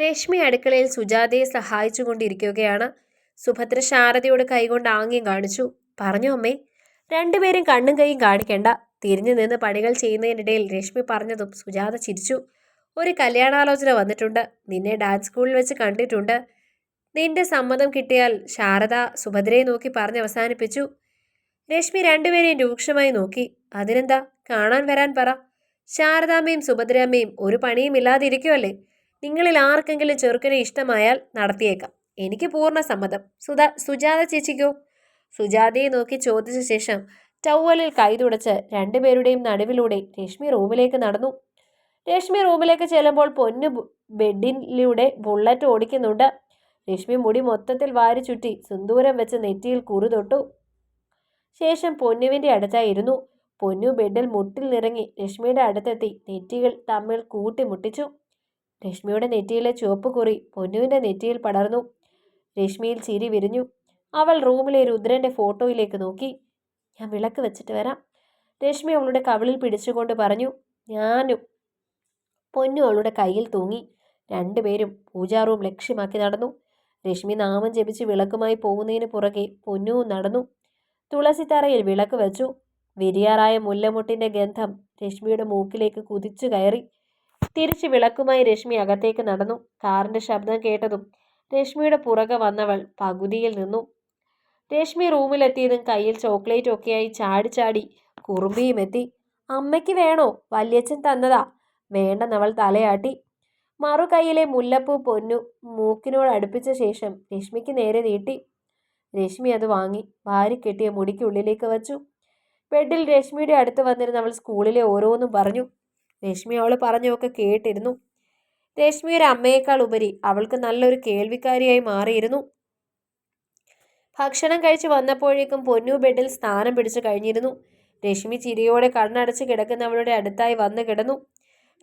രശ്മി അടുക്കളയിൽ സുജാതയെ സഹായിച്ചുകൊണ്ടിരിക്കുകയാണ്. സുഭദ്ര ശാരദയോട് കൈകൊണ്ട് ആംഗ്യം കാണിച്ചു. പറഞ്ഞു അമ്മേ. രണ്ടുപേരും കണ്ണും കൈയും കാണിക്കണ്ട. തിരിഞ്ഞു നിന്ന് പണികൾ ചെയ്യുന്നതിനിടയിൽ രശ്മി പറഞ്ഞതും സുജാത ചിരിച്ചു. ഒരു കല്യാണാലോചന വന്നിട്ടുണ്ട്. നിന്നെ ഡാൻസ് സ്കൂളിൽ വെച്ച് കണ്ടിട്ടുണ്ട്. നിന്റെ സമ്മതം കിട്ടിയാൽ ശാരദ സുഭദ്രയെ നോക്കി പറഞ്ഞ് അവസാനിപ്പിച്ചു. രശ്മി രണ്ടുപേരെയും രൂക്ഷമായി നോക്കി. അതിനെന്താ? കാണാൻ വരാൻ പറ. ശാരദാമ്മയും സുഭദ്രാമ്മയും ഒരു പണിയും ഇല്ലാതിരിക്കുമല്ലേ നിങ്ങളിൽ ആർക്കെങ്കിലും ചെറുക്കനെ ഇഷ്ടമായാൽ നടത്തിയേക്കാം. എനിക്ക് പൂർണ സമ്മതം സുധാ സുജാത ചേച്ചിക്കോ? സുജാതയെ നോക്കി ചോദിച്ച ശേഷം ടൗവലിൽ കൈ തുടച്ച് രണ്ടുപേരുടെയും നടുവിലൂടെ രശ്മി റൂമിലേക്ക് നടന്നു. രശ്മി റൂമിലേക്ക് ചെല്ലുമ്പോൾ പൊന്നു ബെഡിലൂടെ ബുള്ളറ്റ് ഓടിക്കുന്നുണ്ട്. രശ്മി മുടി മൊത്തത്തിൽ വാരി ചുറ്റി സിന്ദൂരം വെച്ച് നെറ്റിയിൽ കുറി തൊട്ടു ശേഷം പൊന്നുവിന്റെ അടുത്തായിരുന്നു പൊന്നു ബെഡിൽ മുട്ടിൽ നിറങ്ങി രശ്മിയുടെ അടുത്തെത്തി നെറ്റികൾ തമ്മിൽ കൂട്ടിമുട്ടിച്ചു. രശ്മിയുടെ നെറ്റിയിലെ ചുവപ്പ് കുറി പൊന്നുവിന്റെ നെറ്റിയിൽ പടർന്നു. രശ്മിയിൽ ചിരി വിരിഞ്ഞു. അവൾ റൂമിലെ രുദ്രന്റെ ഫോട്ടോയിലേക്ക് നോക്കി. ഞാൻ വിളക്ക് വെച്ചിട്ട് വരാം. രശ്മി അവളുടെ കവിളിൽ പിടിച്ചുകൊണ്ട് പറഞ്ഞു. ഞാനും. പൊന്നു അവളുടെ കയ്യിൽ തൂങ്ങി. രണ്ടുപേരും പൂജാ റൂം ലക്ഷ്യമാക്കി നടന്നു. രശ്മി നാമം ജപിച്ച് വിളക്കുമായി പോകുന്നതിന് പുറകെ പൊന്നുവും നടന്നു. തുളസിത്തറയിൽ വിളക്ക് വെച്ചു. വിരിയാറായ മുല്ലമുട്ടിന്റെ ഗന്ധം രശ്മിയുടെ മൂക്കിലേക്ക് കുതിച്ചു കയറി. തിരിച്ച് വിളക്കുമായി രശ്മി അകത്തേക്ക് നടന്നു. കാറിന്റെ ശബ്ദം കേട്ടതും രശ്മിയുടെ പുറകെ വന്നവൾ പകുതിയിൽ നിന്നു. രശ്മി റൂമിലെത്തിയതും കയ്യിൽ ചോക്ലേറ്റ് ഒക്കെയായി ചാടി ചാടി കുറുമ്പിയും എത്തി. അമ്മയ്ക്ക് വേണോ? വല്യച്ഛൻ തന്നതാ. വേണ്ടെന്നവൾ തലയാട്ടി. മറു കൈയിലെ മുല്ലപ്പൂ പൊന്നു മൂക്കിനോട് അടുപ്പിച്ച ശേഷം രശ്മിക്ക് നേരെ നീട്ടി. രശ്മി അത് വാങ്ങി. വാരിക്കെട്ടിയ മുടിക്കുള്ളിലേക്ക് വച്ചു. ബെഡിൽ രശ്മിയുടെ അടുത്ത് വന്നിരുന്നവൾ സ്കൂളിലെ ഓരോന്നും പറഞ്ഞു. രശ്മി അവൾ പറഞ്ഞൊക്കെ കേട്ടിരുന്നു. രശ്മി ഒരു അമ്മയേക്കാൾ ഉപരി അവൾക്ക് നല്ലൊരു കേൾവിക്കാരിയായി മാറിയിരുന്നു. ഭക്ഷണം കഴിച്ച് വന്നപ്പോഴേക്കും പൊന്നു ബെഡിൽ സ്ഥാനം പിടിച്ചു കഴിഞ്ഞിരുന്നു. രശ്മി ചിരിയോടെ കണ്ണടച്ച് കിടക്കുന്നവളുടെ അടുത്തായി വന്നു കിടന്നു.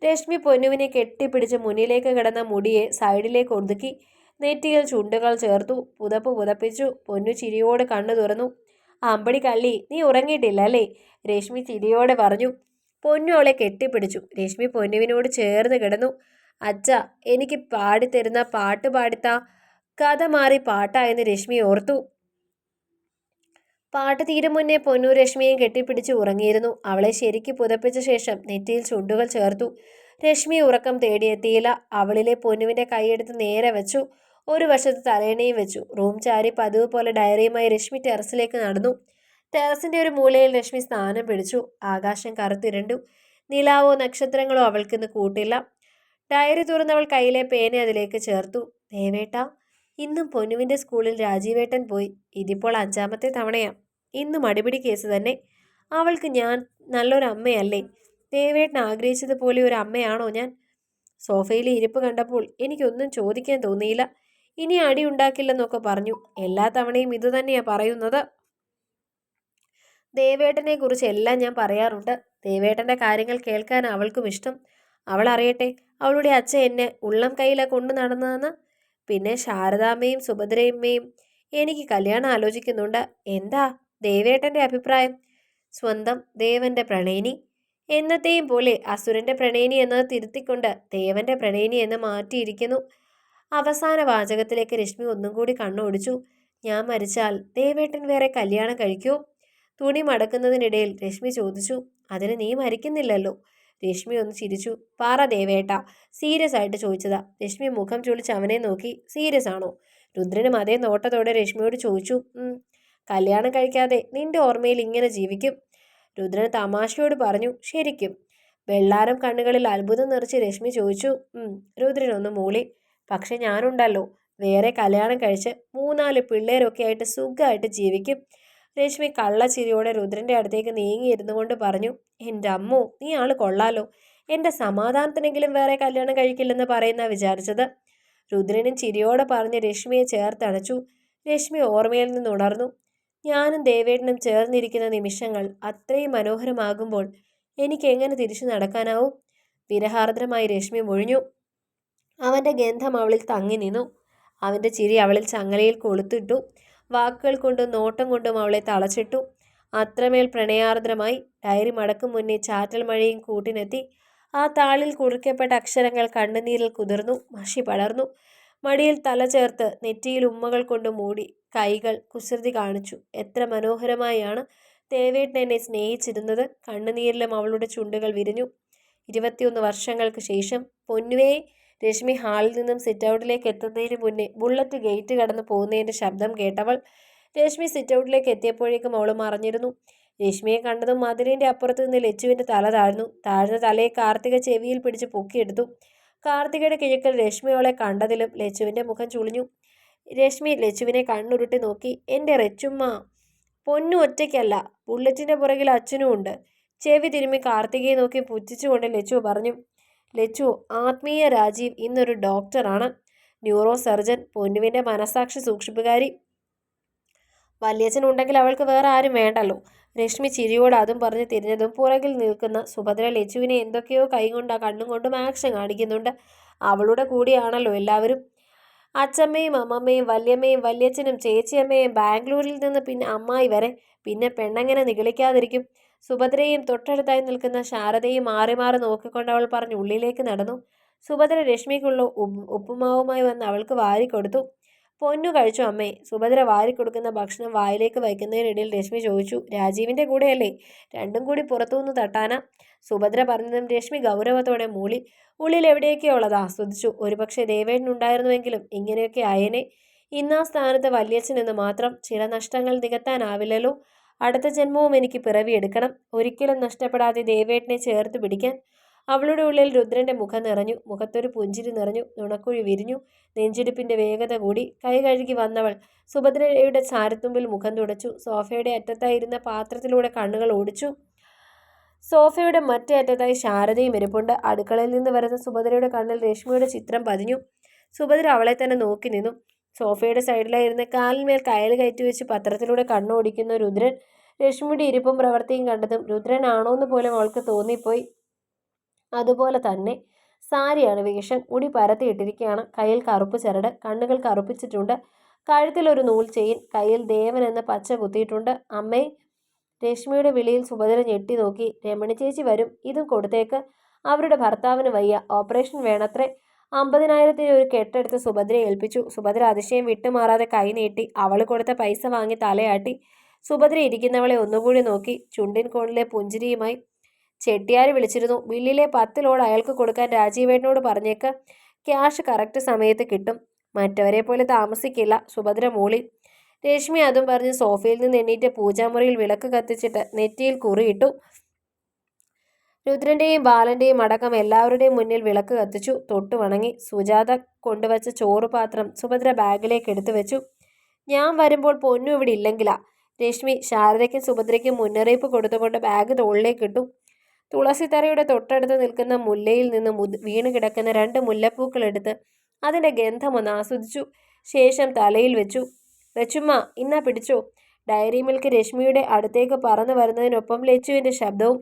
രശ്മി പൊന്നുവിനെ കെട്ടിപ്പിടിച്ച് മുന്നിലേക്ക് കിടന്ന മുടിയെ സൈഡിലേക്ക് ഒതുക്കി നെറ്റിയിൽ ചുണ്ടുകൾ ചേർത്തു. പുതപ്പ് പുതപ്പിച്ചു. പൊന്നു ചിരിയോടെ കണ്ണു തുറന്നു. അമ്പടി കള്ളി നീ ഉറങ്ങിയിട്ടില്ല അല്ലേ രശ്മി ചിരിയോടെ പറഞ്ഞു. പൊന്നു അവളെ കെട്ടിപ്പിടിച്ചു. രശ്മി പൊന്നുവിനോട് ചേർന്ന് കിടന്നു. അച്ഛ എനിക്ക് പാടിത്തരുന്ന പാട്ട് പാടിത്ത. കഥ മാറി പാട്ടായെന്ന് രശ്മി ഓർത്തു. പാട്ട് തീരും മുന്നേ പൊന്നു രശ്മിയെ കെട്ടിപ്പിടിച്ച് ഉറങ്ങിയിരുന്നു. അവളെ ശരിക്ക് പുതപ്പിച്ച ശേഷം നെറ്റിയിൽ ചുണ്ടുകൾ ചേർത്തു. രശ്മി ഉറക്കം തേടിയെത്തിയില്ല. അവളിലെ പൊന്നുവിന്റെ കൈയെടുത്ത് നേരെ വെച്ചു. ഒരു വശത്ത് തലേണയും വെച്ചു. റൂം ചാരി പതിവ് പോലെ ഡയറിയുമായി രശ്മി ടെറസിലേക്ക് നടന്നു. ടെറസിന്റെ ഒരു മൂലയിൽ രശ്മി സ്നാനം പിടിച്ചു. ആകാശം കറുത്തിരണ്ടു നിലാവോ നക്ഷത്രങ്ങളോ അവൾക്കിന്ന് കൂട്ടില്ല. ഡയറി തുറന്നവൾ കയ്യിലെ പേന അതിലേക്ക് ചേർത്തു. ദേവേട്ട ഇന്നും പൊന്നുവിന്റെ സ്കൂളിൽ രാജീവേട്ടൻ പോയി. ഇതിപ്പോൾ അഞ്ചാമത്തെ തവണയാ. ഇന്നും അടിപിടി കേസ് തന്നെ. അവൾക്ക് ഞാൻ നല്ലൊരു അമ്മയല്ലേ? ദേവേട്ടൻ ആഗ്രഹിച്ചതുപോലെ ഒരു അമ്മയാണോ ഞാൻ? സോഫയിൽ ഇരിപ്പ് കണ്ടപ്പോൾ എനിക്കൊന്നും ചോദിക്കാൻ തോന്നിയില്ല. ഇനി അടി ഉണ്ടാക്കില്ലെന്നൊക്കെ പറഞ്ഞു. എല്ലാ തവണയും ഇത് തന്നെയാ പറയുന്നത്. ദേവേട്ടനെ കുറിച്ച് എല്ലാം ഞാൻ പറയാറുണ്ട്. ദേവേട്ടന്റെ കാര്യങ്ങൾ കേൾക്കാൻ അവൾക്കും ഇഷ്ടം. അവൾ അറിയട്ടെ അവളുടെ അച്ഛൻ എന്നെ ഉള്ളം കയ്യിലെ കൊണ്ടു നടന്നതെന്ന്. പിന്നെ ശാരദാമ്മയും സുഭദ്രയമ്മയും എനിക്ക് കല്യാണം ആലോചിക്കുന്നുണ്ട്. എന്താ ദേവേട്ടന്റെ അഭിപ്രായം? സ്വന്തം ദേവന്റെ പ്രണയിനി. എന്നത്തെയും പോലെ അസുരന്റെ പ്രണയിനി എന്നത് തിരുത്തിക്കൊണ്ട് ദേവന്റെ പ്രണയിനി എന്ന് മാറ്റിയിരിക്കുന്നു. അവസാന വാചകത്തിലേക്ക് രശ്മി ഒന്നും കൂടി കണ്ണോടിച്ചു. ഞാൻ മരിച്ചാൽ ദേവേട്ടൻ വേറെ കല്യാണം കഴിക്കൂ. തുണി മടക്കുന്നതിനിടയിൽ രശ്മി ചോദിച്ചു അതിന് നീ മരിക്കുന്നില്ലല്ലോ? രശ്മി ഒന്ന് ചിരിച്ചു. പാറ ദേവേട്ട സീരിയസ് ആയിട്ട് ചോദിച്ചതാ. രശ്മി മുഖം ചുളിച്ച് അവനെ നോക്കി സീരിയസ് ആണോ? രുദ്രനും അതേ നോട്ടത്തോടെ രശ്മിയോട് ചോദിച്ചു കല്യാണം കഴിക്കാതെ നിന്റെ ഓർമ്മയിൽ ഇങ്ങനെ ജീവിക്കും? രുദ്രൻ തമാശയോട് പറഞ്ഞു ശരിക്കും. വെള്ളാരം കണ്ണുകളിൽ അത്ഭുതം നിറച്ച് രശ്മി ചോദിച്ചു രുദ്രനൊന്ന് മൂളി പക്ഷെ ഞാനുണ്ടല്ലോ. വേറെ കല്യാണം കഴിച്ച് മൂന്നാൽ പിള്ളേരൊക്കെ ആയിട്ട് സുഖമായിട്ട് ജീവിക്കും. രശ്മി കള്ളച്ചിരിയോടെ രുദ്രന്റെ അടുത്തേക്ക് നീങ്ങി ഇരുന്നു കൊണ്ട് പറഞ്ഞു എന്റെ അമ്മോ നീ ആൾ കൊള്ളാലോ. എന്റെ സമാധാനത്തിനെങ്കിലും വേറെ കല്യാണം കഴിക്കില്ലെന്ന് പറയുന്ന വിചാരിച്ചത്. രുദ്രനും ചിരിയോടെ പറഞ്ഞ് രശ്മിയെ ചേർത്തണച്ചു. രശ്മി ഓർമ്മയിൽ നിന്ന് ഉണർന്നു. ഞാനും ദേവേട്ടനും ചേർന്നിരിക്കുന്ന നിമിഷങ്ങൾ അത്രയും മനോഹരമാകുമ്പോൾ എനിക്ക് എങ്ങനെ തിരിച്ചു നടക്കാനാവും? വിരഹാർദ്രമായി രശ്മി മൊഴിഞ്ഞു. അവന്റെ ഗന്ധം അവളിൽ തങ്ങി നിന്നു. അവന്റെ ചിരി അവളിൽ ചങ്ങലയിൽ കൊളുത്തിട്ടു. വാക്കുകൾ കൊണ്ടും നോട്ടം കൊണ്ടും അവളെ തളച്ചിട്ടു. അത്രമേൽ പ്രണയാർദ്രമായി ഡയറി മടക്കും മുന്നേ ചാറ്റൽ മഴയും കൂട്ടിനെത്തി. ആ താളിൽ കുറിക്കപ്പെട്ട അക്ഷരങ്ങൾ കണ്ണുനീരിൽ കുതിർന്നു. മഷി പടർന്നു. മടിയിൽ തല ചേർത്ത് നെറ്റിയിൽ ഉമ്മകൾ കൊണ്ട് മൂടി കൈകൾ കുസൃതി കാണിച്ചു. എത്ര മനോഹരമായാണ് തേവേട്ടൻ എന്നെ സ്നേഹിച്ചിരുന്നത്. കണ്ണുനീരിലും അവളുടെ ചുണ്ടുകൾ വിരിഞ്ഞു. ഇരുപത്തിയൊന്ന് വർഷങ്ങൾക്ക് ശേഷം പൊന്നുവേ രശ്മി ഹാളിൽ നിന്നും സിറ്റ് ഔട്ടിലേക്ക് എത്തുന്നതിന് മുന്നേ ബുള്ളറ്റ് ഗേറ്റ് കടന്നു പോകുന്നതിന്റെ ശബ്ദം കേട്ടവൾ രശ്മി സിറ്റ് ഔട്ടിലേക്ക് എത്തിയപ്പോഴേക്കും അവൾ മറഞ്ഞിരുന്നു രശ്മിയെ കണ്ടതും മതിലിന്റെ അപ്പുറത്ത് നിന്ന് ലച്ചുവിന്റെ തല താഴ്ന്നു. താഴ്ന്ന തലയെ കാർത്തിക ചെവിയിൽ പിടിച്ച് പൊക്കിയെടുത്തു. കാർത്തികയുടെ കിഴക്കൽ രശ്മി അവളെ കണ്ടതിലും ലച്ചുവിന്റെ മുഖം ചുളിഞ്ഞു. രശ്മി ലച്ചുവിനെ കണ്ണുരുട്ടി നോക്കി എന്റെ റെച്ചുമ്മ പൊന്നു ഒറ്റയ്ക്കല്ല ബുള്ളറ്റിന്റെ പുറകിൽ അച്ഛനും ഉണ്ട് ചെവി തിരുമ്മി കാർത്തികയെ നോക്കി പുച്ഛിച്ചുകൊണ്ട് ലച്ചു പറഞ്ഞു ലച്ചു ആത്മീയ രാജീവ് ഇന്നൊരു ഡോക്ടറാണ്. ന്യൂറോ സർജൻ പൊന്നുവിന്റെ മനസാക്ഷി സൂക്ഷിപ്പുകാരി. വല്യച്ഛൻ ഉണ്ടെങ്കിൽ അവൾക്ക് വേറെ ആരും വേണ്ടല്ലോ. രശ്മി ചിരിയോട് അതും പറഞ്ഞ് തിരിഞ്ഞതും പുറകിൽ നിൽക്കുന്ന സുഭദ്ര ലച്ചുവിനെ എന്തൊക്കെയോ കൈകൊണ്ട് കണ്ണും കൊണ്ടും ആക്ഷൻ കാണിക്കുന്നുണ്ട്. അവളുടെ കൂടിയാണല്ലോ എല്ലാവരും. അച്ചമ്മയും അമ്മമ്മയും വല്യമ്മയും വല്യച്ഛനും ചേച്ചിയമ്മയും ബാംഗ്ലൂരിൽ നിന്ന് പിന്നെ അമ്മായി വരെ. പിന്നെ പെണ്ണങ്ങനെ നിഗളിക്കാതിരിക്കും. സുഭദ്രയും തൊട്ടടുത്തായി നിൽക്കുന്ന ശാരദയും മാറി മാറി നോക്കിക്കൊണ്ട് അവൾ പറഞ്ഞു ഉള്ളിലേക്ക് നടന്നു. സുഭദ്ര രശ്മിക്കുള്ള ഉപ്പുമാവുമായി വന്ന് അവൾക്ക് വാരിക്കൊടുത്തു പൊന്നു കഴിച്ചു അമ്മേ. സുഭദ്ര വാരിക്കൊടുക്കുന്ന ഭക്ഷണം വായിലേക്ക് വയ്ക്കുന്നതിനിടയിൽ രശ്മി ചോദിച്ചു രാജീവിന്റെ കൂടെയല്ലേ? രണ്ടും കൂടി പുറത്തുനിന്ന് തട്ടാന? സുഭദ്ര പറഞ്ഞതും രശ്മി ഗൗരവത്തോടെ മൂളി. ഉള്ളിൽ എവിടെയൊക്കെയോ ഉള്ളത് ആസ്വദിച്ചു ഒരുപക്ഷെ ദേവേട്ടനുണ്ടായിരുന്നുവെങ്കിലും ഇങ്ങനെയൊക്കെ ആയേനെ. ഇന്നാ സ്ഥാനത്ത് വല്യച്ഛൻ എന്ന് മാത്രം ചില നഷ്ടങ്ങൾ നികത്താനാവില്ലല്ലോ. അടുത്ത ജന്മവും എനിക്ക് പിറവിയെടുക്കണം ഒരിക്കലും നഷ്ടപ്പെടാതെ ദേവേട്ടനെ ചേർത്ത് പിടിക്കാൻ. അവളുടെ ഉള്ളിൽ രുദ്രന്റെ മുഖം നിറഞ്ഞു. മുഖത്തൊരു പുഞ്ചിരി നിറഞ്ഞു. നുണക്കുഴി വിരിഞ്ഞു. നെഞ്ചിടിപ്പിന്റെ വേഗത കൂടി. കൈ കഴുകി വന്നവൾ സുഭദ്രയുടെ ചാരത്തുമ്പിൽ മുഖം തുടച്ചു. സോഫയുടെ അറ്റത്തായിരുന്ന പാത്രത്തിലൂടെ കണ്ണുകൾ ഓടിച്ചു. സോഫയുടെ മറ്റേ അറ്റത്തായി ശാരദയും ഇരിപ്പുണ്ട്. അടുക്കളയിൽ നിന്ന് വരുന്ന സുഭദ്രയുടെ കണ്ണിൽ രശ്മിയുടെ ചിത്രം പതിഞ്ഞു. സുഭദ്ര അവളെ തന്നെ നോക്കി നിന്നു. സോഫയുടെ സൈഡിലായിരുന്ന കാലിന്മേൽ കയൽ കയറ്റി വെച്ച് പത്രത്തിലൂടെ കണ്ണോടിക്കുന്ന രുദ്രൻ രശ്മിയുടെ ഇരിപ്പും പ്രവൃത്തിയും കണ്ടതും രുദ്രനാണോന്ന് പോലും അവൾക്ക് തോന്നിപ്പോയി. അതുപോലെ തന്നെ സാരിയാണ് വേഷം. മുടി പരത്തിയിട്ടിരിക്കുകയാണ് കയ്യിൽ കറുപ്പ് ചരട്. കണ്ണുകൾ കറുപ്പിച്ചിട്ടുണ്ട്. കഴുത്തിലൊരു നൂൽ ചെയിൻ. കയ്യിൽ ദേവൻ എന്ന പച്ച കുത്തിയിട്ടുണ്ട്. അമ്മേ രശ്മിയുടെ വിളിയിൽ സുഭദ്ര ഞെട്ടി നോക്കി. രമണി ചേച്ചി വരും. ഇതും കൊടുത്തേക്ക്. അവരുടെ ഭർത്താവിന് വയ്യ. ഓപ്പറേഷൻ വേണത്രേ. അമ്പതിനായിരത്തിന് ഒരു കെട്ടെടുത്ത് സുഭദ്രയെ ഏൽപ്പിച്ചു. സുഭദ്ര അതിശയം വിട്ടുമാറാതെ കൈ നീട്ടി അവൾ കൊടുത്ത പൈസ വാങ്ങി തലയാട്ടി. സുഭദ്ര ഇരിക്കുന്നവളെ ഒന്നുകൂടി നോക്കി ചുണ്ടിൻ കോണിലെ പുഞ്ചിരിയുമായി ചെട്ടിയാർ വിളിച്ചിരുന്നു. ബില്ലിലെ പത്ത് ലോഡ് അയാൾക്ക് കൊടുക്കാൻ രാജീവേട്ടനോട് പറഞ്ഞേക്ക്. ക്യാഷ് കറക്റ്റ് സമയത്ത് കിട്ടും. മറ്റവരെ പോലെ താമസിക്കില്ല. സുഭദ്ര മൂളി. രശ്മി അതും പറഞ്ഞ് സോഫയിൽ നിന്ന് എണ്ണീറ്റ് പൂജാമുറിയിൽ വിളക്ക് കത്തിച്ചിട്ട് നെറ്റിയിൽ കുറിയിട്ടു. രുദ്രന്റെയും ബാലന്റെയും അടക്കം എല്ലാവരുടെയും മുന്നിൽ വിളക്ക് കത്തിച്ചു തൊട്ടു വണങ്ങി. സുജാത കൊണ്ടുവച്ച ചോറ് പാത്രം സുഭദ്ര ബാഗിലേക്ക് എടുത്തു വെച്ചു. ഞാൻ വരുമ്പോൾ പൊന്നു ഇവിടെ ഇല്ലെങ്കിലാ. രശ്മി ശാരദയ്ക്കും സുഭദ്രയ്ക്കും മുന്നറിയിപ്പ് കൊടുത്തുകൊണ്ട് ബാഗ് തോളിലേക്ക് ഇട്ടു. തുളസിത്തറയുടെ തൊട്ടടുത്ത് നിൽക്കുന്ന മുല്ലയിൽ നിന്ന് മുത് വീണ് കിടക്കുന്ന രണ്ട് മുല്ലപ്പൂക്കൾ എടുത്ത് അതിന്റെ ഗന്ധം ഒന്ന് ആസ്വദിച്ചു. ശേഷം തലയിൽ വെച്ചു. ലച്ചുമ്മ ഇന്നാ പിടിച്ചോ. ഡയറി മിൽക്ക് രശ്മിയുടെ അടുത്തേക്ക് പറന്നു വരുന്നതിനൊപ്പം ലച്ചുവിന്റെ ശബ്ദവും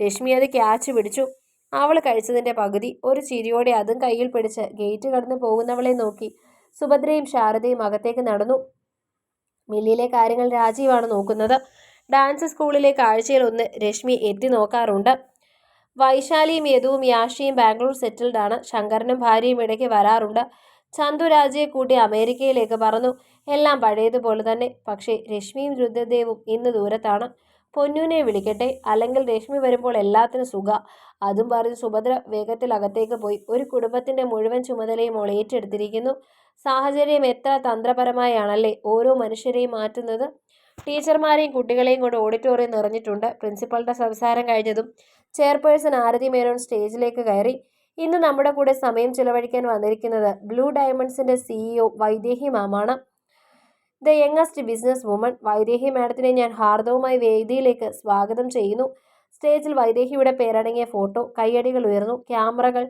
രശ്മി അത് ക്യാച്ച് പിടിച്ചു. അവൾ കഴിച്ചതിന്റെ പകുതി ഒരു ചിരിയോടെ അതും കയ്യിൽ പിടിച്ച് ഗേറ്റ് കടന്നു പോകുന്നവളെ നോക്കി. സുഭദ്രയും ശാരദയും അകത്തേക്ക് നടന്നു. മില്ലിയിലെ കാര്യങ്ങൾ രാജീവാണ് നോക്കുന്നത്. ഡാൻസ് സ്കൂളിലെ കാഴ്ചയിൽ ഒന്ന് രശ്മി എത്തി നോക്കാറുണ്ട്. വൈശാലിയും യദുവും യാഷിയും ബാംഗ്ലൂർ സെറ്റിൽഡാണ് ശങ്കരനും ഭാര്യയും ഇടയ്ക്ക് വരാറുണ്ട്. ചന്തു രാജയെ കൂട്ടി അമേരിക്കയിലേക്ക് പറന്നു. എല്ലാം പഴയതുപോലെ തന്നെ. പക്ഷേ രശ്മിയും രുദ്രദേവും ഇന്ന് ദൂരത്താണ്. പൊന്നുവിനെ വിളിക്കട്ടെ. അല്ലെങ്കിൽ രശ്മി വരുമ്പോൾ എല്ലാത്തിനും സുഖ. അതും പറഞ്ഞ് സുഭദ്ര വേഗത്തിൽ അകത്തേക്ക് പോയി. ഒരു കുടുംബത്തിന്റെ മുഴുവൻ ചുമതലയും അവൾ ഏറ്റെടുത്തിരിക്കുന്നു. സാഹചര്യം എത്ര തന്ത്രപരമായാണല്ലേ ഓരോ മനുഷ്യരെയും മാറ്റുന്നത്? ടീച്ചർമാരെയും കുട്ടികളെയും കൊണ്ട് ഓഡിറ്റോറിയം നിറഞ്ഞിട്ടുണ്ട്. പ്രിൻസിപ്പളുടെ സംസാരം കഴിഞ്ഞതും ചെയർപേഴ്സൺ ആരതി മേനോൻ സ്റ്റേജിലേക്ക് കയറി. ഇന്ന് നമ്മുടെ കൂടെ സമയം ചിലവഴിക്കാൻ വന്നിരിക്കുന്നത് ബ്ലൂ ഡയമണ്ട്സിന്റെ CEO Vaidehi മാമാണ്. The youngest business woman Vaidehi മാഡത്തിനെ ഞാൻ ഹാർദവുമായി വേദിയിലേക്ക് സ്വാഗതം ചെയ്യുന്നു. സ്റ്റേജിൽ വൈദേഹിയുടെ പേരടങ്ങിയ ഫോട്ടോ കൈയടികൾ ഉയർന്നു ക്യാമറകൾ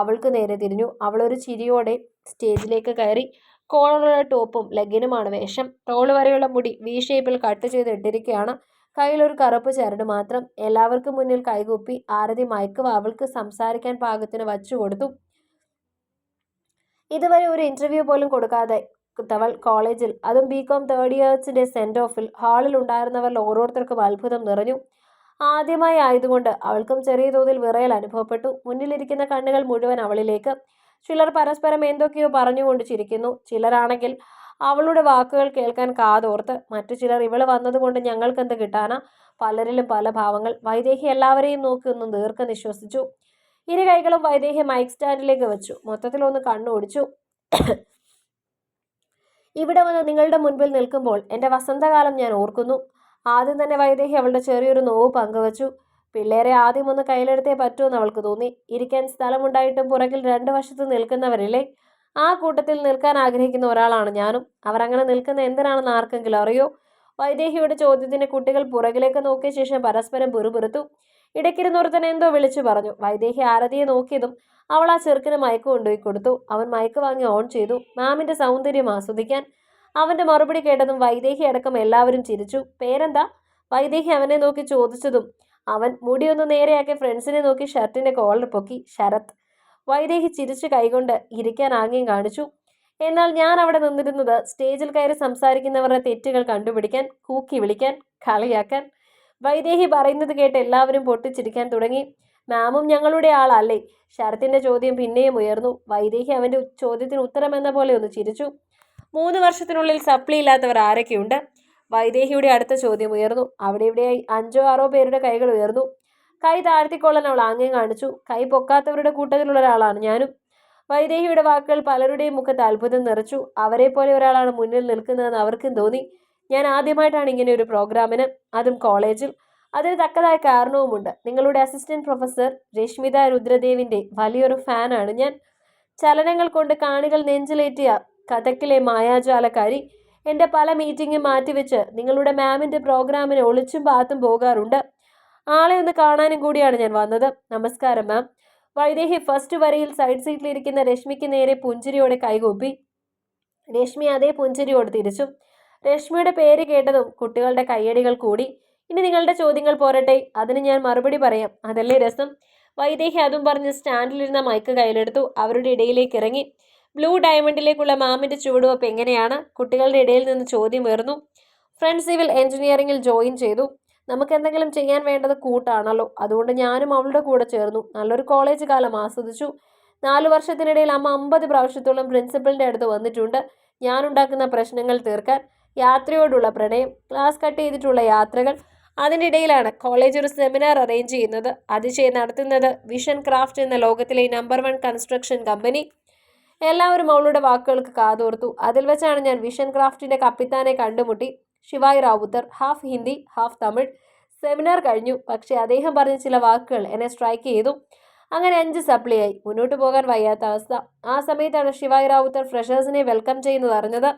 അവൾക്ക് നേരെ തിരിഞ്ഞു. അവളൊരു ചിരിയോടെ സ്റ്റേജിലേക്ക് കയറി. കോളറുള്ള ടോപ്പും ലെഗിനുമാണ് വേഷം. ടോൾ വരെയുള്ള മുടി വി ഷേപ്പിൽ കട്ട് ചെയ്ത് ഇട്ടിരിക്കുകയാണ്. കയ്യിലൊരു കറുപ്പ് ചരട് മാത്രം. എല്ലാവർക്കും മുന്നിൽ കൈകൂപ്പി ആരതി മയക്ക് അവൾക്ക് സംസാരിക്കാൻ പാകത്തിന് വച്ചു കൊടുത്തു. ഇതുവരെ ഒരു ഇന്റർവ്യൂ പോലും കൊടുക്കാതെ തവൾ കോളേജിൽ. അതും ബി കോം തേർഡ് ഇയേഴ്സിന്റെ സെൻഡ് ഓഫിൽ ഹാളിൽ ഉണ്ടായിരുന്നവരിൽ ഓരോരുത്തർക്കും അത്ഭുതം നിറഞ്ഞു. ആദ്യമായി ആയതുകൊണ്ട് അവൾക്കും ചെറിയ തോതിൽ വിറയൽ അനുഭവപ്പെട്ടു. മുന്നിലിരിക്കുന്ന കണ്ണുകൾ മുഴുവൻ അവളിലേക്ക്. ചിലർ പരസ്പരം എന്തൊക്കെയോ പറഞ്ഞുകൊണ്ട് ചിരിക്കുന്നു. ചിലരാണെങ്കിൽ അവളുടെ വാക്കുകൾ കേൾക്കാൻ കാതോർത്ത്. മറ്റു ചിലർ ഇവൾ വന്നതുകൊണ്ട് ഞങ്ങൾക്ക് ഞങ്ങൾക്കെന്ത് കിട്ടാനാ? പലരിലും പല ഭാവങ്ങൾ. വൈദേഹി എല്ലാവരെയും നോക്കി ഒന്ന് ദീർഘ നിശ്വസിച്ചു ഇരു കൈകളും വൈദേഹി മൈക്ക് സ്റ്റാൻഡിലേക്ക് വെച്ചു. മൊത്തത്തിൽ ഒന്ന് കണ്ണോടിച്ചു ഇവിടെ വന്ന് നിങ്ങളുടെ മുൻപിൽ നിൽക്കുമ്പോൾ എന്റെ വസന്തകാലം ഞാൻ ഓർക്കുന്നു. ആദ്യം തന്നെ വൈദേഹി അവളുടെ ചെറിയൊരു നോവ് പങ്കുവച്ചു. പിള്ളേരെ ആദ്യം ഒന്ന് കയ്യിലെടുത്തേ പറ്റുമെന്ന് അവൾക്ക് തോന്നി. ഇരിക്കാൻ സ്ഥലമുണ്ടായിട്ടും പുറകിൽ രണ്ട് വശത്ത് നിൽക്കുന്നവരില്ലേ? ആ കൂട്ടത്തിൽ നിൽക്കാൻ ആഗ്രഹിക്കുന്ന ഒരാളാണ് ഞാനും. അവർ അങ്ങനെ നിൽക്കുന്ന എന്തിനാണെന്ന് ആർക്കെങ്കിലും അറിയോ? വൈദേഹിയുടെ ചോദ്യത്തിന് കുട്ടികൾ പുറകിലേക്ക് നോക്കിയ ശേഷം പരസ്പരം പുറുപുറുത്തു. ഇടയ്ക്കിരുന്നൊരുത്തൻ എന്തോ വിളിച്ചു പറഞ്ഞു. വൈദേഹി ആരതിയെ നോക്കിയതും അവൾ ആ ചെറുക്കിന് മയക്ക് കൊണ്ടുപോയി കൊടുത്തു. അവൻ മയക്ക് വാങ്ങി ഓൺ ചെയ്തു. മാമിന്റെ സൗന്ദര്യം ആസ്വദിക്കാൻ അവന്റെ മറുപടി കേട്ടതും വൈദേഹി അടക്കം എല്ലാവരും ചിരിച്ചു. പേരെന്താ? വൈദേഹി അവനെ നോക്കി ചോദിച്ചതും അവൻ മുടിയൊന്ന് നേരെയാക്കി ഫ്രണ്ട്സിനെ നോക്കി ഷർട്ടിന്റെ കോളർ പൊക്കി. ശരത്. വൈദേഹി ചിരിച്ചു കൈകൊണ്ട് ഇരിക്കാൻ ആംഗ്യം കാണിച്ചു. എന്നാൽ ഞാൻ അവിടെ നിന്നിരുന്നത് സ്റ്റേജിൽ കയറി സംസാരിക്കുന്നവരുടെ തെറ്റുകൾ കണ്ടുപിടിക്കാൻ കൂക്കി വിളിക്കാൻ കളിയാക്കാൻ വൈദേഹി പറയുന്നത് കേട്ട് എല്ലാവരും പൊട്ടിച്ചിരിക്കാൻ തുടങ്ങി. മാമും ഞങ്ങളുടെ ആളല്ലേ? ശരത്തിന്റെ ചോദ്യം പിന്നെയും ഉയർന്നു. വൈദേഹി അവന്റെ ചോദ്യത്തിന് ഉത്തരമെന്ന പോലെ ഒന്ന് ചിരിച്ചു. മൂന്ന് വർഷത്തിനുള്ളിൽ സപ്ലി ഇല്ലാത്തവർ ആരൊക്കെയുണ്ട്? വൈദേഹിയുടെ അടുത്ത ചോദ്യം ഉയർന്നു. അവിടെ ഇവിടെയായി അഞ്ചോ ആറോ പേരുടെ കൈകൾ ഉയർന്നു. കൈ താഴ്ത്തിക്കൊള്ളാൻ അവൾ ആംഗ്യം കാണിച്ചു. കൈ പൊക്കാത്തവരുടെ കൂട്ടത്തിലുള്ള ഒരാളാണ് ഞാനും. വൈദേഹിയുടെ വാക്കുകൾ പലരുടെയും മുഖത്ത് അത്ഭുതം നിറച്ചു. അവരെ പോലെ ഒരാളാണ് മുന്നിൽ നിൽക്കുന്നതെന്ന് അവർക്കും തോന്നി. ഞാൻ ആദ്യമായിട്ടാണ് ഇങ്ങനെ ഒരു പ്രോഗ്രാമിന് അതും കോളേജിൽ. അതിന് തക്കതായ കാരണവുമുണ്ട്. നിങ്ങളുടെ അസിസ്റ്റന്റ് പ്രൊഫസർ രശ്മിത രുദ്രദേവിന്റെ വലിയൊരു ഫാനാണ് ഞാൻ. ചലനങ്ങൾ കൊണ്ട് കാണികൾ നെഞ്ചിലേറ്റിയ കഥക്കിലെ മായാജാലക്കാരി എന്റെ പല മീറ്റിംഗും മാറ്റിവെച്ച് നിങ്ങളുടെ മാമിന്റെ പ്രോഗ്രാമിന് ഒളിച്ചും പാത്തും പോകാറുണ്ട്. ആളെ ഒന്ന് കാണാനും കൂടിയാണ് ഞാൻ വന്നത്. നമസ്കാരം മാം. വൈദേഹി ഫസ്റ്റ് വരയിൽ സൈഡ് സീറ്റിലിരിക്കുന്ന രശ്മിക്ക് നേരെ പുഞ്ചിരിയോടെ കൈകൂപ്പി. രശ്മി അതേ പുഞ്ചിരിയോട് തിരിച്ചു. രശ്മിയുടെ പേര് കേട്ടതും കുട്ടികളുടെ കയ്യടികൾ കൂടി. ഇനി നിങ്ങളുടെ ചോദ്യങ്ങൾ പോരട്ടെ. അതിന് ഞാൻ മറുപടി പറയാം. അതല്ലേ രസം? വൈദേഹി അതും പറഞ്ഞ് സ്റ്റാൻഡിലിരുന്ന മൈക്ക് കയ്യിലെടുത്തു. അവരുടെ ഇടയിലേക്ക് ഇറങ്ങി. ബ്ലൂ ഡയമണ്ടിലേക്കുള്ള മാമിന്റെ ചുവടുവെപ്പ് എങ്ങനെയാണ്? കുട്ടികളുടെ ഇടയിൽ നിന്ന് ചോദ്യം ഉയർന്നു. ഫ്രണ്ട് സിവിൽ എഞ്ചിനീയറിംഗിൽ ജോയിൻ ചെയ്തു. നമുക്ക് എന്തെങ്കിലും ചെയ്യാൻ വേണ്ടത് കൂട്ടാണല്ലോ. അതുകൊണ്ട് ഞാനും അവളുടെ കൂടെ ചേർന്നു. നല്ലൊരു കോളേജ് കാലം ആസ്വദിച്ചു. നാലു വർഷത്തിനിടയിൽ അമ്മ അമ്പത് പ്രാവശ്യത്തോളം പ്രിൻസിപ്പലിന്റെ അടുത്ത് വന്നിട്ടുണ്ട്. ഞാനുണ്ടാക്കുന്ന പ്രശ്നങ്ങൾ തീർക്കാൻ. യാത്രയോടുള്ള പ്രണയം ക്ലാസ് കട്ട് ചെയ്തിട്ടുള്ള യാത്രകൾ അതിനിടയിലാണ് കോളേജ് ഒരു സെമിനാർ അറേഞ്ച് ചെയ്യുന്നത്. അതിശയം നടത്തുന്നത് വിഷൻ ക്രാഫ്റ്റ് എന്ന ലോകത്തിലെ നമ്പർ വൺ കൺസ്ട്രക്ഷൻ കമ്പനി എല്ലാവരും അവളുടെ വാക്കുകൾക്ക് കാതോർത്തു. അതിൽ വെച്ചാണ് ഞാൻ വിഷൻ ക്രാഫ്റ്റിന്റെ കപ്പിത്താനെ കണ്ടുമുട്ടി. Shivay Rawther half Hindi half Tamil. Seminar കഴിഞ്ഞു. പക്ഷേ അദ്ദേഹം പറഞ്ഞ ചില വാക്കുകൾ എന്നെ സ്ട്രൈക്ക് ചെയ്തു. അങ്ങനെ അഞ്ച് സപ്ലൈ ആയി. മുന്നോട്ട് പോകാൻ വയ്യാത്ത അവസ്ഥ. ആ സമയത്താണ് ശിവായ് റാവുത്തർ ഫ്രഷേഴ്സിനെ വെൽക്കം ചെയ്യുന്നത് അറിഞ്ഞത്.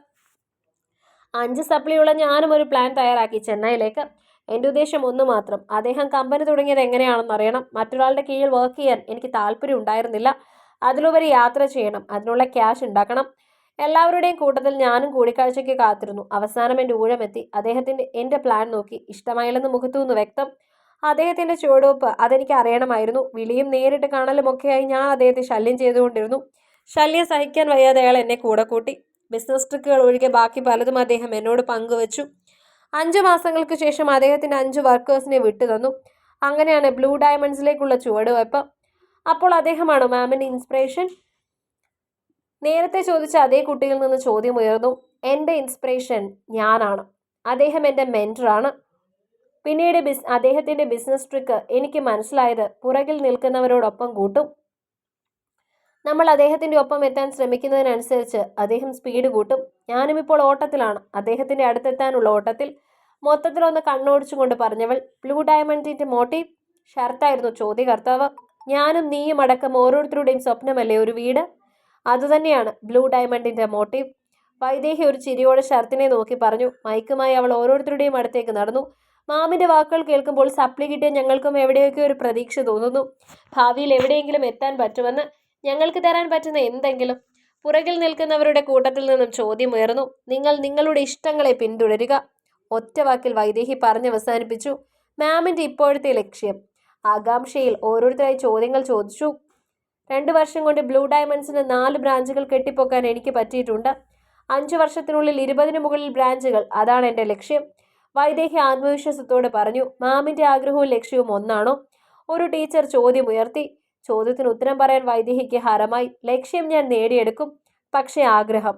അഞ്ച് സപ്ലിയുള്ള ഞാനും ഒരു പ്ലാൻ തയ്യാറാക്കി ചെന്നൈയിലേക്ക്. എന്റെ ഉദ്ദേശം ഒന്ന് മാത്രം. അദ്ദേഹം കമ്പനി തുടങ്ങിയത് എങ്ങനെയാണെന്ന് അറിയണം. മറ്റൊരാളുടെ കീഴിൽ വർക്ക് ചെയ്യാൻ എനിക്ക് താല്പര്യം ഉണ്ടായിരുന്നില്ല. അതിലുപരി യാത്ര ചെയ്യണം. അതിനുള്ള ക്യാഷ് ഉണ്ടാക്കണം. എല്ലാവരുടെയും കൂട്ടത്തിൽ ഞാനും കൂടിക്കാഴ്ചയ്ക്ക് കാത്തിരുന്നു. അവസാനം എന്റെ ഊഴമെത്തി അദ്ദേഹത്തിന്റെ എന്റെ പ്ലാൻ നോക്കി. ഇഷ്ടമായില്ലെന്ന് മുഖത്തു നിന്ന് വ്യക്തം. അദ്ദേഹത്തിന്റെ ചുവടുവെപ്പ് അതെനിക്ക് അറിയണമായിരുന്നു. വിളിയും നേരിട്ട് കാണലും ഒക്കെയായി ഞാൻ അദ്ദേഹത്തെ ശല്യം ചെയ്തുകൊണ്ടിരുന്നു. ശല്യം സഹിക്കാൻ വയ്യാതെ അയാൾ എന്നെ കൂടെ കൂട്ടി. ബിസിനസ് ട്രിക്കുകൾ ഒഴികെ ബാക്കി പലതും അദ്ദേഹം എന്നോട് പങ്കുവച്ചു. അഞ്ച് മാസങ്ങൾക്ക് ശേഷം അദ്ദേഹത്തിന്റെ അഞ്ച് വർക്കേഴ്സിനെ വിട്ടുതന്നു. അങ്ങനെയാണ് ബ്ലൂ ഡയമണ്ട്സിലേക്കുള്ള ചുവടുവയ്പ്. അപ്പോൾ അദ്ദേഹമാണ് മാമിന്റെ ഇൻസ്പിറേഷൻ? നേരത്തെ ചോദിച്ച അതേ കുട്ടിയിൽ നിന്ന് ചോദ്യം ഉയർന്നു. എന്റെ ഇൻസ്പിറേഷൻ ഞാനാണ്. അദ്ദേഹം എന്റെ മെന്ററാണ് പിന്നീട് ബിസ് അദ്ദേഹത്തിന്റെ ബിസിനസ് ട്രിക്ക് എനിക്ക് മനസ്സിലായത് പുറകിൽ നിൽക്കുന്നവരോടൊപ്പം കൂട്ടും. നമ്മൾ അദ്ദേഹത്തിന്റെ ഒപ്പം എത്താൻ ശ്രമിക്കുന്നതിനനുസരിച്ച് അദ്ദേഹം സ്പീഡ് കൂട്ടും. ഞാനും ഇപ്പോൾ ഓട്ടത്തിലാണ്. അദ്ദേഹത്തിന്റെ അടുത്തെത്താനുള്ള ഓട്ടത്തിൽ മൊത്തത്തിലൊന്ന് കണ്ണോടിച്ചുകൊണ്ട് പറഞ്ഞവൾ ബ്ലൂ ഡയമണ്ടിന്റെ മോട്ടീവ് ഷർട്ടായിരുന്നു ചോദ്യകർത്താവ്. ഞാനും നീയും അടക്കം ഓരോരുത്തരുടെയും സ്വപ്നമല്ലേ ഒരു വീട്? അതുതന്നെയാണ് ബ്ലൂ ഡയമണ്ടിന്റെ മോട്ടീവ് വൈദേഹി ഒരു ചിരിയോടെ ഷർത്തിനെ നോക്കി പറഞ്ഞു മൈക്കുമായി അവൾ ഓരോരുത്തരുടെയും അടുത്തേക്ക് നടന്നു. മാമിന്റെ വാക്കുകൾ കേൾക്കുമ്പോൾ സപ്ലി കിട്ടിയ ഞങ്ങൾക്കും എവിടെയൊക്കെ ഒരു പ്രതീക്ഷ തോന്നുന്നു. ഭാവിയിൽ എവിടെയെങ്കിലും എത്താൻ പറ്റുമെന്ന് ഞങ്ങൾക്ക് തരാൻ പറ്റുന്ന എന്തെങ്കിലും? പുറകിൽ നിൽക്കുന്നവരുടെ കൂട്ടത്തിൽ നിന്നും ചോദ്യം ഉയർന്നു. നിങ്ങൾ നിങ്ങളുടെ ഇഷ്ടങ്ങളെ പിന്തുടരുക. ഒറ്റ വാക്കിൽ വൈദേഹി പറഞ്ഞ് അവസാനിപ്പിച്ചു. മാമിന്റെ ഇപ്പോഴത്തെ ലക്ഷ്യം. ആകാംക്ഷയിൽ ഓരോരുത്തരായി ചോദ്യങ്ങൾ ചോദിച്ചു. രണ്ട് വർഷം കൊണ്ട് ബ്ലൂ ഡയമണ്ട്സിന് നാല് ബ്രാഞ്ചുകൾ കെട്ടിപ്പൊക്കാൻ എനിക്ക് പറ്റിയിട്ടുണ്ട്. അഞ്ച് വർഷത്തിനുള്ളിൽ ഇരുപതിന് മുകളിൽ ബ്രാഞ്ചുകൾ. അതാണ് എന്റെ ലക്ഷ്യം. വൈദേഹി ആത്മവിശ്വാസത്തോടെ പറഞ്ഞു മാമിന്റെ ആഗ്രഹവും ലക്ഷ്യവും ഒന്നാണോ? ഒരു ടീച്ചർ ചോദ്യം ഉയർത്തി ചോദ്യത്തിന് ഉത്തരം പറയാൻ വൈദേഹിക്ക് ഹരമായി ലക്ഷ്യം ഞാൻ നേടിയെടുക്കും. പക്ഷേ ആഗ്രഹം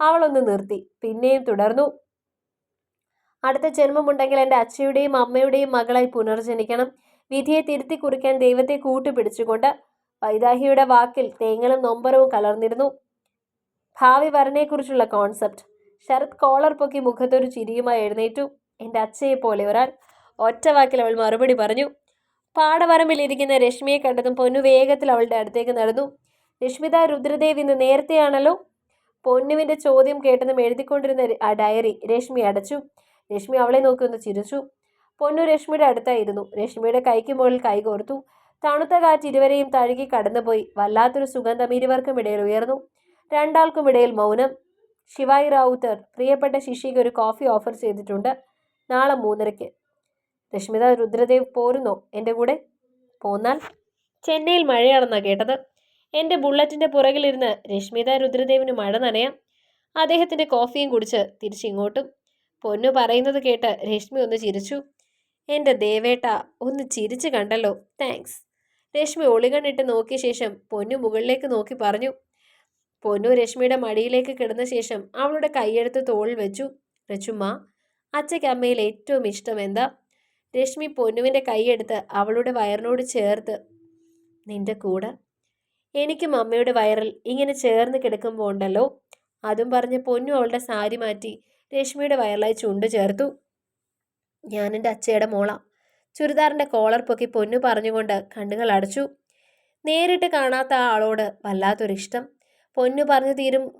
അവളൊന്ന് നിർത്തി. പിന്നെയും തുടർന്നു. അടുത്ത ജന്മമുണ്ടെങ്കിൽ എന്റെ അച്ഛയുടെയും അമ്മയുടെയും മകളായി പുനർജനിക്കണം. വിധിയെ തിരുത്തി കുറിക്കാൻ ദൈവത്തെ കൂട്ടുപിടിച്ചുകൊണ്ട് വൈദാഹിയുടെ വാക്കിൽ തേങ്ങലും നൊമ്പരവും കലർന്നിരുന്നു. ഭാവി വരനെക്കുറിച്ചുള്ള കോൺസെപ്റ്റ്. ശരത് കോളർ പൊക്കി മുഖത്തൊരു ചിരിയുമായി എഴുന്നേറ്റു. എന്റെ അച്ഛയെ പോലെ ഒരാൾ. ഒറ്റ വാക്കിൽ അവൾ മറുപടി പറഞ്ഞു. പാടവരമ്പിൽ ഇരിക്കുന്ന രശ്മിയെ കണ്ടതും പൊന്നു വേഗത്തിൽ അവളുടെ അടുത്തേക്ക് നടന്നു. രശ്മിത രുദ്രദേവ് ഇന്ന് നേരത്തെയാണല്ലോ? പൊന്നുവിന്റെ ചോദ്യം കേട്ടതും എഴുതിക്കൊണ്ടിരുന്ന ആ ഡയറി രശ്മി അടച്ചു. രശ്മി അവളെ നോക്കി ഒന്ന് ചിരിച്ചു. പൊന്നു രശ്മിയുടെ അടുത്തായിരുന്നു. രശ്മിയുടെ കൈക്ക് മുകളിൽ കൈകോർത്തു തണുത്ത കാറ്റ് ഇരുവരെയും തഴുകി കടന്നുപോയി. വല്ലാത്തൊരു സുഗന്ധം ഇരുവർക്കും ഇടയിൽ ഉയർന്നു. രണ്ടാൾക്കും ഇടയിൽ മൗനം. ശിവായി റാവുത്തർ പ്രിയപ്പെട്ട ശിഷ്യയ്ക്ക് ഒരു കോഫി ഓഫർ ചെയ്തിട്ടുണ്ട്. നാളെ മൂന്നരയ്ക്ക്. രശ്മിത രുദ്രദേവ് പോരുന്നോ? എന്റെ കൂടെ? പോന്നാൽ? ചെന്നൈയിൽ മഴയാണെന്നാണ് കേട്ടത്. എന്റെ ബുള്ളറ്റിന്റെ പുറകിലിരുന്ന് രശ്മിത രുദ്രദേവിന് മഴ നനയാം. അദ്ദേഹത്തിന്റെ കോഫിയും കുടിച്ച് തിരിച്ചിങ്ങോട്ടും. പൊന്നു പറയുന്നത് കേട്ട് രശ്മി ഒന്ന് ചിരിച്ചു. എന്റെ ദേവേട്ട ഒന്ന് ചിരിച്ചു കണ്ടല്ലോ. താങ്ക്സ്. രശ്മി ഒളികണ്ണിട്ട് നോക്കിയ ശേഷം പൊന്നു മുകളിലേക്ക് നോക്കി പറഞ്ഞു. പൊന്നു രശ്മിയുടെ മടിയിലേക്ക് കിടന്ന ശേഷം അവളുടെ കൈയെടുത്ത് തോളിൽ വെച്ചു. രച്ചുമ്മ അച്ഛയ്ക്ക് അമ്മയിൽ ഏറ്റവും ഇഷ്ടം എന്താ? രശ്മി പൊന്നുവിന്റെ കൈയെടുത്ത് അവളുടെ വയറിനോട് ചേർത്ത് നിന്റെ കൂടെ? എനിക്കും അമ്മയുടെ വയറിൽ ഇങ്ങനെ ചേർന്ന് കിടക്കുമ്പോൾ ഉണ്ടല്ലോ? അതും പറഞ്ഞ് പൊന്നു അവളുടെ സാരി മാറ്റി രശ്മിയുടെ വയറിലായി ചുണ്ടു ചേർത്തു. ഞാൻ എന്റെ അച്ഛയുടെ മോള. ചുരിദാറിന്റെ കോളർ പൊക്കി പൊന്നു പറഞ്ഞുകൊണ്ട് കണ്ണുകൾ അടച്ചു. നേരിട്ട് കാണാത്ത ആളോട് വല്ലാത്തൊരിഷ്ടം. പൊന്നു പറഞ്ഞു തീരും.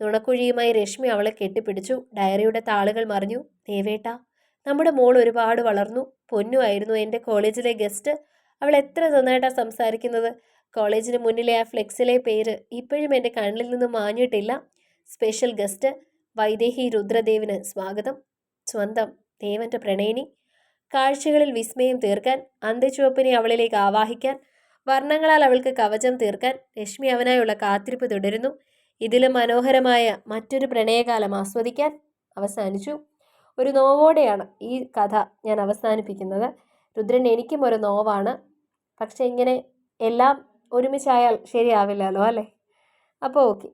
നുണക്കുഴിയുമായി രശ്മി അവളെ കെട്ടിപ്പിടിച്ചു. ഡയറിയുടെ താളുകൾ മറിഞ്ഞു. ദേവേട്ട നമ്മുടെ മോൾ ഒരുപാട് വളർന്നു. പൊന്നു ആയിരുന്നു എന്റെ കോളേജിലെ ഗസ്റ്റ്. അവൾ എത്ര നന്നായിട്ടാണ് സംസാരിക്കുന്നത്. കോളേജിന് മുന്നിലെ ആ ഫ്ലെക്സിലെ പേര് ഇപ്പോഴും എന്റെ കണ്ണിൽ നിന്ന് മാഞ്ഞിട്ടില്ല. സ്പെഷ്യൽ ഗസ്റ്റ് വൈദേഹി രുദ്രദേവിന് സ്വാഗതം. സ്വന്തം ദേവന്റെ പ്രണയിനി. കാഴ്ചകളിൽ വിസ്മയം തീർക്കാൻ അന്തച്ചുവപ്പിനെ അവളിലേക്ക് ആവാഹിക്കാൻ വർണങ്ങളാൽ അവൾക്ക് കവചം തീർക്കാൻ രശ്മി അവനായുള്ള കാത്തിരിപ്പ് തുടരുന്നു. ഇതിലും മനോഹരമായ മറ്റൊരു പ്രണയകാലം ആസ്വദിക്കാൻ അവസാനിച്ചു. ഒരു നോവോടെയാണ് ഈ കഥ ഞാൻ അവസാനിപ്പിക്കുന്നത്. രുദ്രൻ എനിക്കും ഒരു നോവാണ്. പക്ഷെ ഇങ്ങനെ എല്ലാം ഒരുമിച്ചായാൽ ശരിയാവില്ലല്ലോ അല്ലേ? അപ്പോൾ ഓക്കെ.